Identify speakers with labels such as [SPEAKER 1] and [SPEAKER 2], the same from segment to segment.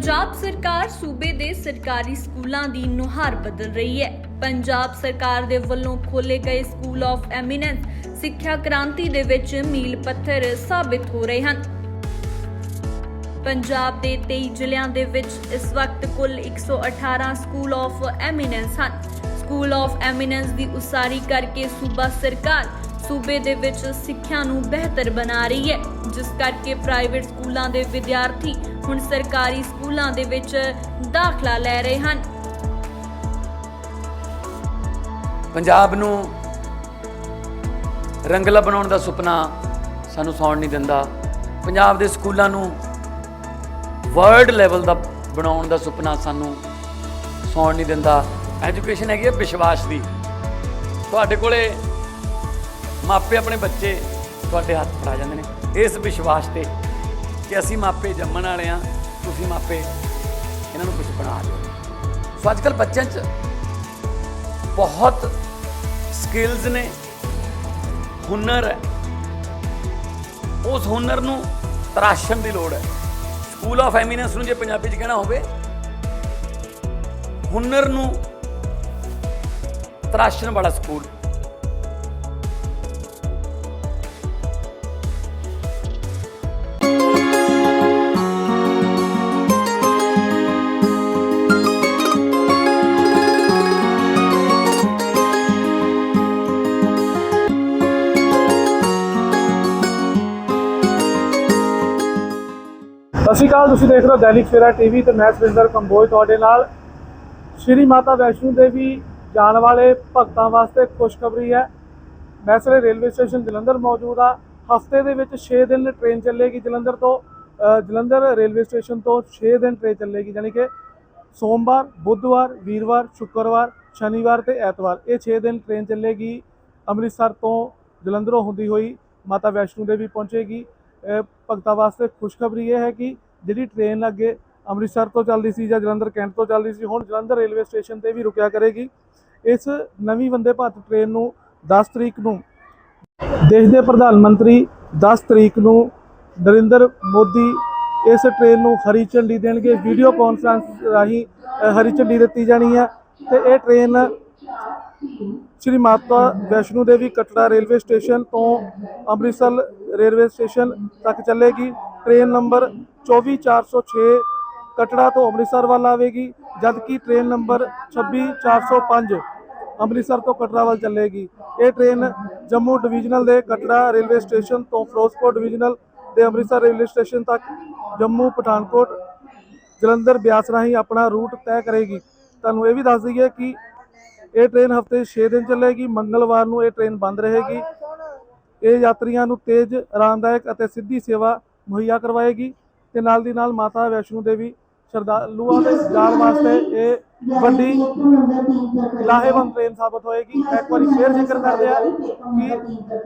[SPEAKER 1] ਪੰਜਾਬ ਸਰਕਾਰ ਸੂਬੇ ਦੇ ਸਰਕਾਰੀ ਸਕੂਲਾਂ ਦੀ ਨੁਹਾਰ ਬਦਲ ਰਹੀ ਹੈ। ਪੰਜਾਬ ਸਰਕਾਰ ਦੇ ਵੱਲੋਂ ਖੋਲੇ ਗਏ ਸਕੂਲ ਆਫ ਐਮੀਨੈਂਸ ਸਿੱਖਿਆ ਕ੍ਰਾਂਤੀ ਦੇ ਵਿੱਚ ਮੀਲ ਪੱਥਰ ਸਾਬਿਤ ਹੋ ਰਹੇ ਹਨ। ਪੰਜਾਬ ਦੇ 23 ਜ਼ਿਲ੍ਹਿਆਂ ਦੇ ਵਿੱਚ ਇਸ ਵਕਤ ਕੁੱਲ 118 ਸਕੂਲ ਆਫ ਐਮੀਨੈਂਸ ਹਨ। ਸਕੂਲ ਆਫ ਐਮੀਨੈਂਸ ਦੀ ਉਸਾਰੀ ਕਰਕੇ ਸੂਬਾ ਸਰਕਾਰ ਸੂਬੇ ਦੇ ਵਿੱਚ ਸਿੱਖਿਆ ਨੂੰ ਬਿਹਤਰ ਬਣਾ ਰਹੀ ਹੈ, ਜਿਸ ਕਰਕੇ ਪ੍ਰਾਈਵੇਟ ਸਕੂਲਾਂ ਦੇ ਵਿਦਿਆਰਥੀ ਹੁਣ ਸਰਕਾਰੀ ਸਕੂਲਾਂ ਦੇ ਵਿੱਚ ਦਾਖਲਾ ਲੈ ਰਹੇ ਹਨ।
[SPEAKER 2] ਪੰਜਾਬ ਨੂੰ ਰੰਗਲਾ ਬਣਾਉਣ ਦਾ ਸੁਪਨਾ ਸਾਨੂੰ ਸੌਣ ਨਹੀਂ ਦਿੰਦਾ। ਪੰਜਾਬ ਦੇ ਸਕੂਲਾਂ ਨੂੰ ਵਰਲਡ ਲੈਵਲ ਦਾ ਬਣਾਉਣ ਦਾ ਸੁਪਨਾ ਸਾਨੂੰ ਸੌਣ ਨਹੀਂ ਦਿੰਦਾ। ਐਜੂਕੇਸ਼ਨ ਹੈਗੀ ਹੈ ਵਿਸ਼ਵਾਸ ਦੀ। ਤੁਹਾਡੇ ਕੋਲੇ ਮਾਪੇ ਆਪਣੇ ਬੱਚੇ ਤੁਹਾਡੇ ਹੱਥ ਫੜਾ ਜਾਂਦੇ ਨੇ। ਇਸ ਵਿਸ਼ਵਾਸ ਤੇ ਕਿ ਅਸੀਂ ਮਾਪੇ ਜੰਮਣ ਵਾਲੇ ਆ ਤੁਸੀਂ ਮਾਪੇ ਇਹਨਾਂ ਨੂੰ ਕੁਝ ਬਣਾ ਦਿਓ। ਸੋ ਅੱਜ ਕੱਲ੍ਹ ਬੱਚਿਆਂ 'ਚ ਬਹੁਤ ਸਕਿੱਲਸ ਨੇ, ਹੁਨਰ ਹੈ। ਉਸ ਹੁਨਰ ਨੂੰ ਤਰਾਸ਼ਣ ਦੀ ਲੋੜ ਹੈ। ਸਕੂਲ ਆਫ ਐਮੀਨੈਂਸ ਨੂੰ ਜੇ ਪੰਜਾਬੀ 'ਚ ਕਹਿਣਾ ਹੋਵੇ, ਹੁਨਰ ਨੂੰ ਤਰਾਸ਼ਣ ਵਾਲਾ ਸਕੂਲ
[SPEAKER 3] ਸਤਿ ਸ਼੍ਰੀ ਅਕਾਲ, ਤੁਸੀਂ ਦੇਖ ਰਹੇ ਹੋ ਦੈਨਿਕ ਸਵੇਰਾ ਟੀਵੀ ਤੇ ਮੈਂ ਸੁਰਿੰਦਰ ਕੰਬੋਜ ਤੁਹਾਡੇ ਨਾਲ। ਸ਼੍ਰੀ ਮਾਤਾ ਵੈਸ਼ਨੋ ਦੇਵੀ ਜਾਣ ਵਾਲੇ ਭਗਤਾਂ ਵਾਸਤੇ ਖੁਸ਼ਖਬਰੀ ਹੈ। ਮੈਂ ਇਸ ਰੇਲਵੇ ਸਟੇਸ਼ਨ ਜਲੰਧਰ ਮੌਜੂਦ ਆ ਹਫ਼ਤੇ ਦੇ ਵਿੱਚ 6 ਦਿਨ ਟ੍ਰੇਨ ਚੱਲੇਗੀ ਜਲੰਧਰ ਤੋਂ ਜਲੰਧਰ ਰੇਲਵੇ ਸਟੇਸ਼ਨ ਤੋਂ 6 ਦਿਨ ਟ੍ਰੇਨ ਚੱਲੇਗੀ, ਯਾਨੀ ਕਿ ਸੋਮਵਾਰ, ਬੁੱਧਵਾਰ, ਵੀਰਵਾਰ, ਸ਼ੁੱਕਰਵਾਰ, ਸ਼ਨੀਵਾਰ ਤੇ ਐਤਵਾਰ। ਇਹ 6 ਦਿਨ ਟ੍ਰੇਨ ਚੱਲੇਗੀ। ਅੰਮ੍ਰਿਤਸਰ ਤੋਂ ਜਲੰਧਰੋਂ ਹੁੰਦੀ ਹੋਈ ਮਾਤਾ ਵੈਸ਼ਨੋ ਦੇਵੀ ਪਹੁੰਚੇਗੀ। ਭਗਤਾਂ ਵਾਸਤੇ ਖੁਸ਼ਖਬਰੀ ਇਹ ਹੈ ਕਿ ਜਿਹੜੀ ਟ੍ਰੇਨ ਅੱਗੇ ਅੰਮ੍ਰਿਤਸਰ ਤੋਂ ਚੱਲਦੀ ਸੀ ਜਾਂ ਜਲੰਧਰ ਕੈਂਟ ਤੋਂ ਚੱਲਦੀ ਸੀ, ਹੁਣ ਜਲੰਧਰ ਰੇਲਵੇ ਸਟੇਸ਼ਨ ਤੇ ਵੀ ਰੁਕਿਆ ਕਰੇਗੀ। ਇਸ ਨਵੀਂ ਵੰਦੇ ਭਾਰਤ ਟ੍ਰੇਨ ਨੂੰ 10 ਤਰੀਕ ਨੂੰ ਦੇਸ਼ ਦੇ ਪ੍ਰਧਾਨ ਮੰਤਰੀ 10 ਤਰੀਕ ਨੂੰ ਨਰਿੰਦਰ ਮੋਦੀ ਇਸ ਟ੍ਰੇਨ ਨੂੰ ਹਰੀ ਝੰਡੀ ਦੇਣਗੇ। ਵੀਡੀਓ ਕਾਨਫਰੰਸ ਰਾਹੀਂ ਹਰੀ ਝੰਡੀ ਦਿੱਤੀ ਜਾਣੀ ਹੈ ਤੇ ਇਹ train Shri Mata Vaishno Devi Katra railway station ਤੋਂ ਅੰਮ੍ਰਿਤਸਰ ਰੇਲਵੇ ਸਟੇਸ਼ਨ ਤੱਕ ਚੱਲੇਗੀ। ਟ੍ਰੇਨ ਨੰਬਰ 24406 ਕਟੜਾ ਤੋਂ ਅੰਮ੍ਰਿਤਸਰ ਵੱਲ ਆਵੇਗੀ, ਜਦਕਿ ਟ੍ਰੇਨ ਨੰਬਰ 26405 ਅੰਮ੍ਰਿਤਸਰ ਤੋਂ ਕਟੜਾ ਵੱਲ ਚੱਲੇਗੀ। ਇਹ ਟ੍ਰੇਨ ਜੰਮੂ ਡਿਵੀਜ਼ਨਲ ਦੇ ਕਟੜਾ ਰੇਲਵੇ ਸਟੇਸ਼ਨ ਤੋਂ ਫਿਰੋਜ਼ਪੁਰ ਡਿਵੀਜ਼ਨਲ ਦੇ ਅੰਮ੍ਰਿਤਸਰ ਰੇਲਵੇ ਸਟੇਸ਼ਨ ਤੱਕ ਜੰਮੂ ਪਠਾਨਕੋਟ ਜਲੰਧਰ ਬਿਆਸ ਰਾਹੀਂ ਆਪਣਾ ਰੂਟ ਤੈਅ ਕਰੇਗੀ। ਤੁਹਾਨੂੰ ਇਹ ਵੀ ਦੱਸ ਦਈਏ ਕਿ ਇਹ ਟ੍ਰੇਨ ਹਫ਼ਤੇ 6 ਦਿਨ ਚੱਲੇਗੀ, ਮੰਗਲਵਾਰ ਨੂੰ ਇਹ ਟ੍ਰੇਨ ਬੰਦ ਰਹੇਗੀ। ਇਹ ਯਾਤਰੀਆਂ ਨੂੰ ਤੇਜ਼, ਆਰਾਮਦਾਇਕ ਅਤੇ ਸਿੱਧੀ ਸੇਵਾ ਮੁਹੱਈਆ ਕਰਵਾਏਗੀ ਤੇ ਨਾਲ ਦੀ ਨਾਲ ਮਾਤਾ ਵੈਸ਼ਨੋ ਦੇਵੀ, ਸ਼ਰਧਾਲੂਆਂ ਦੇ ਜਾਣ ਵਾਸਤੇ ਇਹ ਵੱਡੀ ਲਾਹੇਵੰਦ ਟ੍ਰੇਨ ਸਾਬਤ ਹੋਏਗੀ। ਇੱਕ ਵਾਰੀ ਫੇਰ ਜ਼ਿਕਰ ਕਰਦੇ ਆ ਕਿ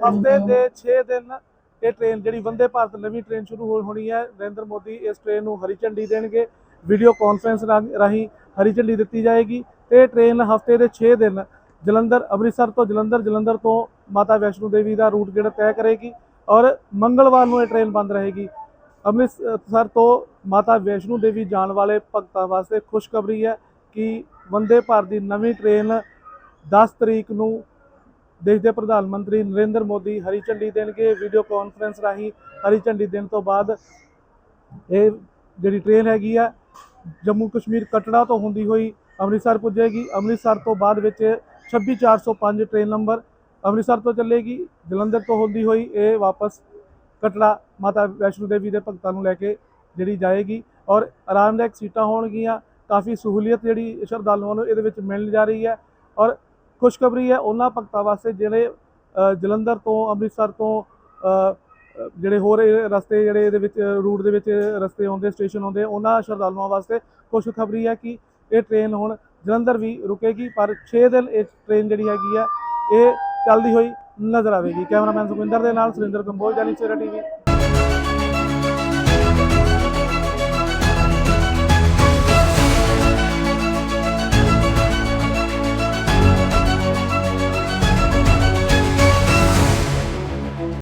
[SPEAKER 3] ਹਫ਼ਤੇ ਦੇ 6 ਦਿਨ ਇਹ ਟ੍ਰੇਨ ਜਿਹੜੀ ਵੰਦੇ ਭਾਰਤ ਨਵੀਂ ਟ੍ਰੇਨ ਸ਼ੁਰੂ ਹੋਣੀ ਹੈ। ਨਰਿੰਦਰ ਮੋਦੀ ਇਸ ਟ੍ਰੇਨ ਨੂੰ ਹਰੀ ਝੰਡੀ ਦੇਣਗੇ। ਵੀਡੀਓ ਕਾਨਫਰੰਸ ਰਾਹੀਂ ਹਰੀ ਝੰਡੀ ਦਿੱਤੀ ਜਾਏਗੀ। ਇਹ ਟ੍ਰੇਨ ਹਫ਼ਤੇ ਦੇ 6 ਦਿਨ ਜਲੰਧਰ, ਅੰਮ੍ਰਿਤਸਰ ਤੋਂ ਜਲੰਧਰ ਜਲੰਧਰ ਤੋਂ ਮਾਤਾ ਵੈਸ਼ਨੋ ਦੇਵੀ ਦਾ ਰੂਟ ਜਿਹੜਾ ਤੈਅ ਕਰੇਗੀ ਔਰ ਮੰਗਲਵਾਰ ਨੂੰ ਇਹ ਟ੍ਰੇਨ ਬੰਦ ਰਹੇਗੀ। ਅੰਮ੍ਰਿਤਸਰ ਤੋਂ ਮਾਤਾ ਵੈਸ਼ਨੋ ਦੇਵੀ ਜਾਣ ਵਾਲੇ ਭਗਤਾਂ ਵਾਸਤੇ ਖੁਸ਼ਖਬਰੀ ਹੈ ਕਿ ਵੰਦੇ ਭਾਰਤ ਦੀ ਨਵੀਂ ਟ੍ਰੇਨ 10 ਤਰੀਕ ਨੂੰ ਦੇਸ਼ ਦੇ ਪ੍ਰਧਾਨ ਮੰਤਰੀ ਨਰਿੰਦਰ ਮੋਦੀ ਹਰੀ ਝੰਡੀ ਦੇਣਗੇ। ਵੀਡੀਓ ਕਾਨਫਰੰਸ ਰਾਹੀਂ ਹਰੀ ਝੰਡੀ ਦੇਣ ਤੋਂ ਬਾਅਦ ਇਹ ਜਿਹੜੀ ਟ੍ਰੇਨ ਹੈਗੀ ਆ ਜੰਮੂ ਕਸ਼ਮੀਰ ਕਟੜਾ ਤੋਂ ਹੁੰਦੀ ਹੋਈ ਅੰਮ੍ਰਿਤਸਰ ਪੁੱਜੇਗੀ। ਅੰਮ੍ਰਿਤਸਰ ਤੋਂ ਬਾਅਦ ਵਿੱਚ 26405 ਟ੍ਰੇਨ ਨੰਬਰ ਅੰਮ੍ਰਿਤਸਰ ਤੋਂ ਚੱਲੇਗੀ। ਜਲੰਧਰ ਤੋਂ ਹੁੰਦੀ ਹੋਈ ਇਹ ਵਾਪਸ ਕਟੜਾ ਮਾਤਾ ਵੈਸ਼ਨੋ ਦੇਵੀ ਦੇ ਭਗਤਾਂ ਨੂੰ ਲੈ ਕੇ ਜਿਹੜੀ ਜਾਏਗੀ ਔਰ ਆਰਾਮਦਾਇਕ ਸੀਟਾਂ ਹੋਣਗੀਆਂ। ਕਾਫੀ ਸਹੂਲੀਅਤ ਜਿਹੜੀ ਸ਼ਰਧਾਲੂਆਂ ਨੂੰ ਇਹਦੇ ਵਿੱਚ ਮਿਲਣ ਜਾ ਰਹੀ ਹੈ ਔਰ ਖੁਸ਼ਖਬਰੀ ਹੈ ਉਹਨਾਂ ਭਗਤਾਂ ਵਾਸਤੇ ਜਿਹੜੇ ਜਲੰਧਰ ਤੋਂ, ਅੰਮ੍ਰਿਤਸਰ ਤੋਂ ਜਿਹੜੇ ਹੋਰ ਰਸਤੇ ਜਿਹੜੇ ਇਹਦੇ ਵਿੱਚ, ਰੂਟ ਦੇ ਵਿੱਚ ਰਸਤੇ ਆਉਂਦੇ, ਸਟੇਸ਼ਨ ਆਉਂਦੇ, ਉਹਨਾਂ ਸ਼ਰਧਾਲੂਆਂ ਵਾਸਤੇ ਖੁਸ਼ਖਬਰੀ ਹੈ ਕਿ ਇਹ ਟ੍ਰੇਨ ਹੁਣ ਜਲੰਧਰ ਵੀ ਰੁਕੇਗੀ, ਪਰ 6 ਦਿਨ ਇਹ ਟ੍ਰੇਨ ਜਿਹੜੀ ਹੈਗੀ ਆ, ਇਹ ਚੱਲਦੀ ਹੋਈ ਨਜ਼ਰ ਆਵੇਗੀ। ਕੈਮਰਾਮੈਨ ਸੁਖਵਿੰਦਰ ਦੇ ਨਾਲ ਸੁਰਿੰਦਰ ਕੰਬੋਜ, ਜਾਨੀ ਸਵੇਰਾ ਟੀਵੀ।